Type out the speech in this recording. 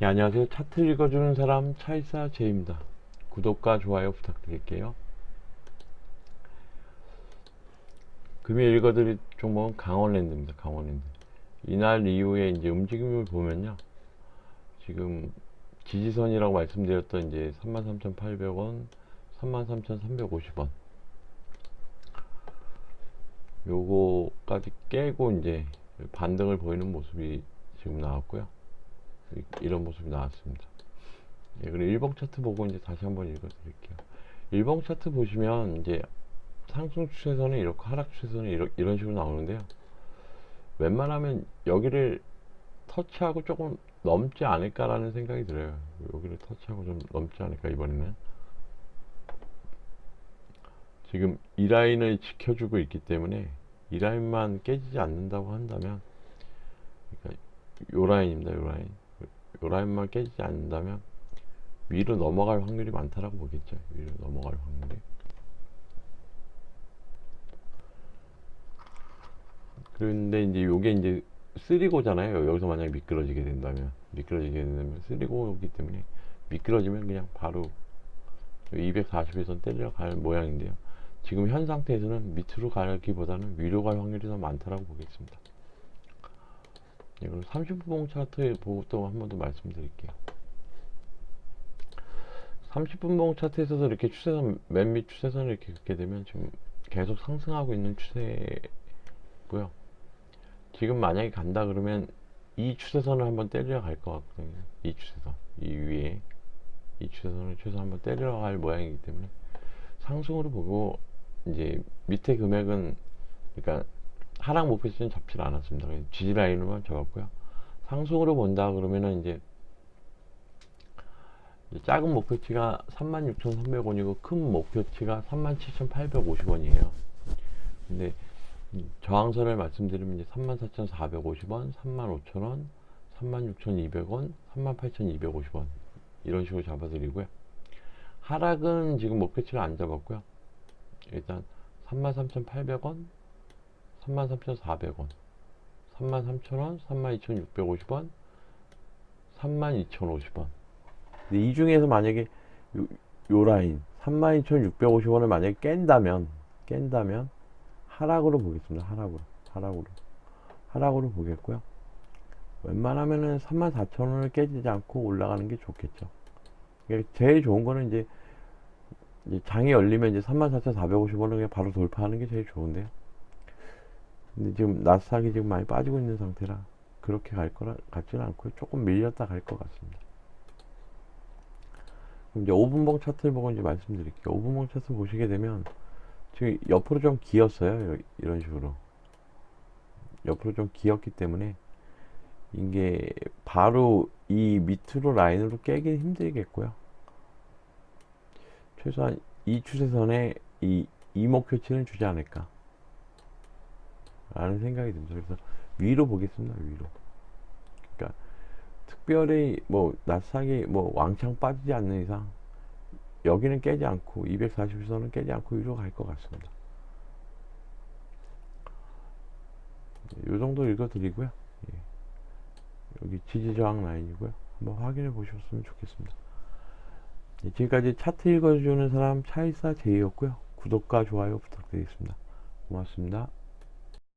네, 안녕하세요. 차트 읽어주는 사람 차이사 제입니다. 구독과 좋아요 부탁드릴게요. 금일 읽어드릴 종목은 강원랜드입니다. 강원랜드. 이날 이후에 이제 움직임을 보면요. 지금 지지선이라고 말씀드렸던 이제 33,800원, 33,350원. 요거까지 깨고 이제 반등을 보이는 모습이 지금 나왔고요. 이- 이런 모습이 나왔습니다. 예, 그리고 일봉 차트 보고 이제 다시 한번 읽어드릴게요. 일봉 차트 보시면 이제 상승 추세선은 이렇게 하락 추세선은 이런, 이런 식으로 나오는데요. 웬만하면 여기를 터치하고 조금 넘지 않을까라는 생각이 들어요. 여기를 터치하고 좀 넘지 않을까 이번에는. 지금 이 라인을 지켜주고 있기 때문에 이 라인만 깨지지 않는다고 한다면 그러니까 요 라인입니다. 요 라인. 요 라인만 깨지지 않는다면 위로 넘어갈 확률이 많다라고 보겠죠. 위로 넘어갈 확률이. 그런데 이제 요게 이제 쓰리고잖아요. 여기서 만약에 미끄러지게 된다면 미끄러지게 된다면 쓰리고이기 때문에 미끄러지면 그냥 바로 240에서 때려 갈 모양인데요. 지금 현 상태에서는 밑으로 가기보다는 위로 갈 확률이 더 많다라고 보겠습니다. 예, 그럼 30분 차트 보고 또한번 더 말씀드릴게요. 30분 봉 차트에서도 이렇게 추세선 맨 밑 추세선을 이렇게 긋게 되면 지금 계속 상승하고 있는 추세고요. 지금 만약에 간다 그러면 이 추세선을 한번 때리러 갈 것 같거든요. 이 추세선, 이 위에 이 추세선을 최소 한번 때리러 갈 모양이기 때문에 상승으로 보고 이제 밑에 금액은 그러니까 하락 목표치는 잡질 않았습니다. 지지 라인으로만 잡았고요. 상승으로 본다 그러면은 이제 작은 목표치가 36,300원이고 큰 목표치가 37,850원이에요. 근데 이 저항선을 말씀드리면 이제 34,450원, 35,000원, 36,200원, 38,250원 이런 식으로 잡아드리고요. 하락은 지금 목표치를 안 잡았고요. 일단 33,800원, 33,400원, 33,000원, 32,650원, 32,050원. 근데 이 중에서 만약에 요, 요 라인 32,650원을 만약에 깬다면 깬다면 하락으로 보겠습니다. 하락으로. 하락으로. 하락으로 보겠고요. 웬만하면은 34,000원을 깨지지 않고 올라가는 게 좋겠죠. 이게 제일 좋은 거는 이제, 장이 열리면 이제 34,450원을 그냥 바로 돌파하는 게 제일 좋은데요. 근데 지금 나스닥이 지금 많이 빠지고 있는 상태라 그렇게 갈 거라 같지는 않고요. 조금 밀렸다 갈 것 같습니다. 그럼 이제 5분봉 차트를 보고 이제 말씀드릴게요. 5분봉 차트 보시게 되면 지금 옆으로 좀 기었어요. 여- 이런 식으로. 옆으로 좀 기었기 때문에 이게 바로 이 밑으로 라인으로 깨기 힘들겠고요. 최소한 이 추세선에 이 이목표치는 주지 않을까. 라는 생각이 듭니다. 그래서 위로 보겠습니다. 위로. 그러니까 특별히 뭐 나스닥이 뭐 왕창 빠지지 않는 이상 여기는 깨지 않고 240선은 깨지 않고 위로 갈 것 같습니다. 이 정도 읽어드리고요. 예. 여기 지지저항 라인이고요. 한번 확인해 보셨으면 좋겠습니다. 예, 지금까지 차트 읽어주는 사람 차이사 제이였고요. 구독과 좋아요 부탁드리겠습니다. 고맙습니다.